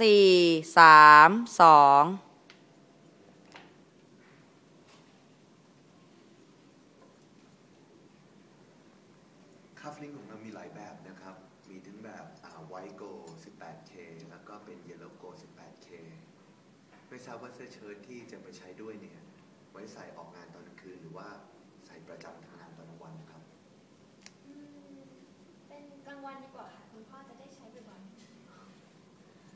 สี่สามสองคัฟลิงของเรามีหลายแบบนะครับ มีทั้งแบบไวท์โก 18K แล้วก็เป็นเยลโลโก 18K ไม่ทราบว่าเสื้อเชิ้ตที่จะไปใช้ด้วยเนี่ย ไว้ใส่ออกงานตอนกลางคืนหรือว่าใส่ประจำทำงานตอนกลางวันนะครับอืมเป็นกลางวันดีกว่าค่ะ คุณพ่อจะได้ใช้บ่อย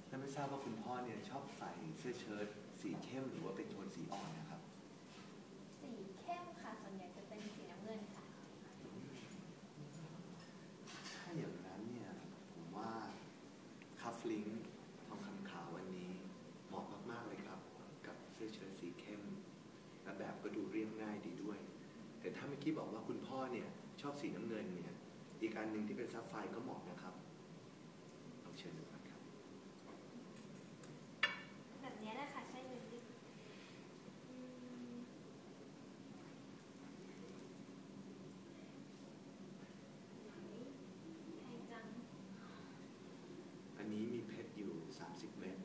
และไม่ ทราบว่าคุณพ่อเนี่ยชอบใส่เสื้อเชิ้ตสีเข้มหรือว่าเป็นโทนสีอ่อนนะครับๆสีเข้มค่ะ ส่วนใหญ่จะเป็นสีน้ำเงินค่ะ ถ้าอย่างนั้นเนี่ย ผมว่าคัฟลิงทองคำขาววันนี้เหมาะมากๆเลยครับ กับเสื้อเชิ้ตสีเข้มและแบบก็ดูเรียบง่ายดีด้วย แต่ถ้าเมื่อกี้บอกว่าคุณพ่อเนี่ยชอบสีน้ำเงินเนี่ย อีกการหนึ่งที่เป็นซับไฟร์ก็เหมาะนะครับลองเชิญดูก่อนครับ แบบเนี้ยนะคะใช่ไหมอืมแพงจัง อันนี้มีเพชรอยู่ 30 เม็ด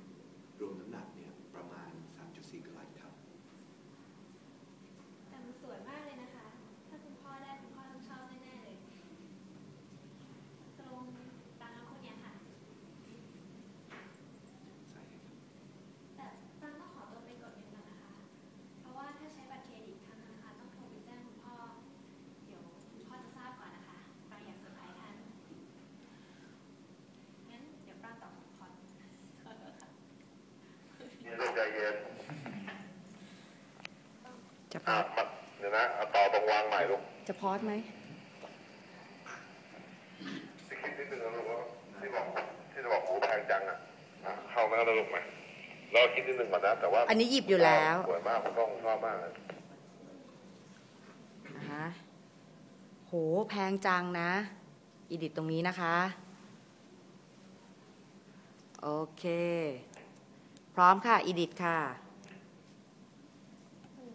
รวมน้ำหนักเนี่ยประมาณ 3.4กรัตครับ แต่มันสวยมากเลยนะคะ ถ้าคุณพ่อได้คุณพ่อต้องชอบแน่ๆเลยตรงตามน้องคนเนี้ยค่ะ ใส่ให้ครับ แต่ตังต้องขอตัวไปกดเงินก่อนนะคะ เพราะว่าถ้าใช้บัตรเครดิตทางธนาคารต้องโทรไปแจ้งคุณพ่อ เดี๋ยวคุณพ่อจะทราบก่อนนะคะตังอยากเซอร์ไพรส์ท่านงั้นเดี๋ยวปรางตอบขอขอโทษค่ะ นี่ลูกใจเย็น จะพ อะ อด มาเดี๋ยว นะเอาต่อตรงวางใหม่ลูกจะพอดไหมที่คิดนิดนึงนะลูกว่าที่บอกที่จะบอกหูแพงจังอะอะเข้ามาแล้วลูกไหมเราคิดนิดนึงก่อนนะแต่ว่าอันนี้หยิบอยู่แล้วสวยมากผมก็ชอบมากเลยนะฮะโหแพงจังนะอีดิตตรงนี้นะคะโอเค พร้อมค่ะอีดิตค่ะ หู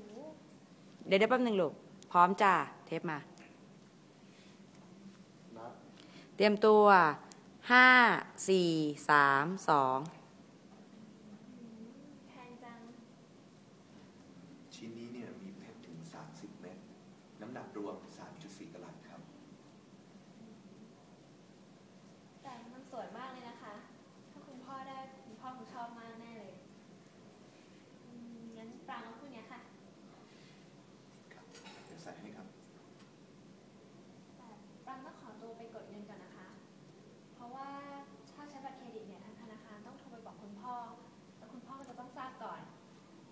เดี๋ยวเดี๋ยวแป๊บหนึ่งลูก พร้อมจ้า เทปมา เตรียมตัวห้าสี่สามสองชิ้นนี้เนี่ยมีเพชรถึง 30 เม็ดน้ำหนักรวม 3.4กรัตครับแต่มันสวยมากเลยนะคะ ถ้าคุณพ่อได้คุณพ่อคงชอบมากแน่เลยอืมงั้นปรางเอาคู่เนี้ยค่ะ ครับเดี๋ยวใส่ให้ครับ แต่ปรางต้องขอตัวไปกดเงินก่อนนะคะ เพราะว่าถ้าใช้บัตรเครดิตเนี่ยทางธนาคารต้องโทรไปบอกคุณพ่อ แล้วคุณพ่อก็จะต้องทราบก่อน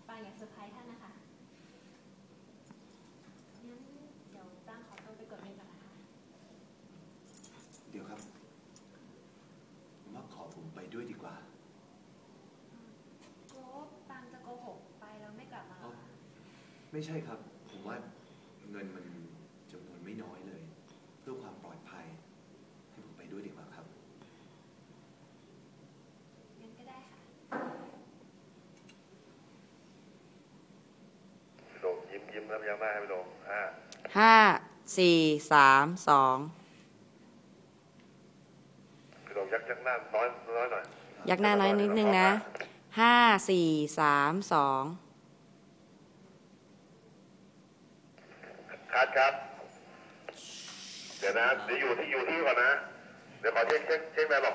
ปรางอยากเซอร์ไพรส์ท่านนะคะ งั้นเดี๋ยวปรางขอตัวไปกดเงินก่อนนะคะ เดี๋ยวครับผมว่าขอผม ไปด้วยดีกว่า กลัวว่าปรางจะโกหกไปแล้วไม่กลับมาเหรอคะไม่ใช่ครับ ผมว่าเงินมันจำนวนไม่น้อยเลย เพื่อความปลอดภัย ให้ผมไปด้วยดีกว่าครับ งั้นก็ได้ค่ะ พี่โดมยิ้มยิ้มแล้วพยักหน้าให้พี่โดมอ่าห้าสี่สามสองพี่โดม ยักยักหน้าน้อยน้อยหน่อยยักหน้าน้อยนิดนึงนะห้าสี่สามสองคัดครับ เดี๋ยวนะเดี๋ยวอยู่ที่อยู่ที่ก่อนนะ เดี๋ยวขอเช็คเช็คเช็คแบบบอก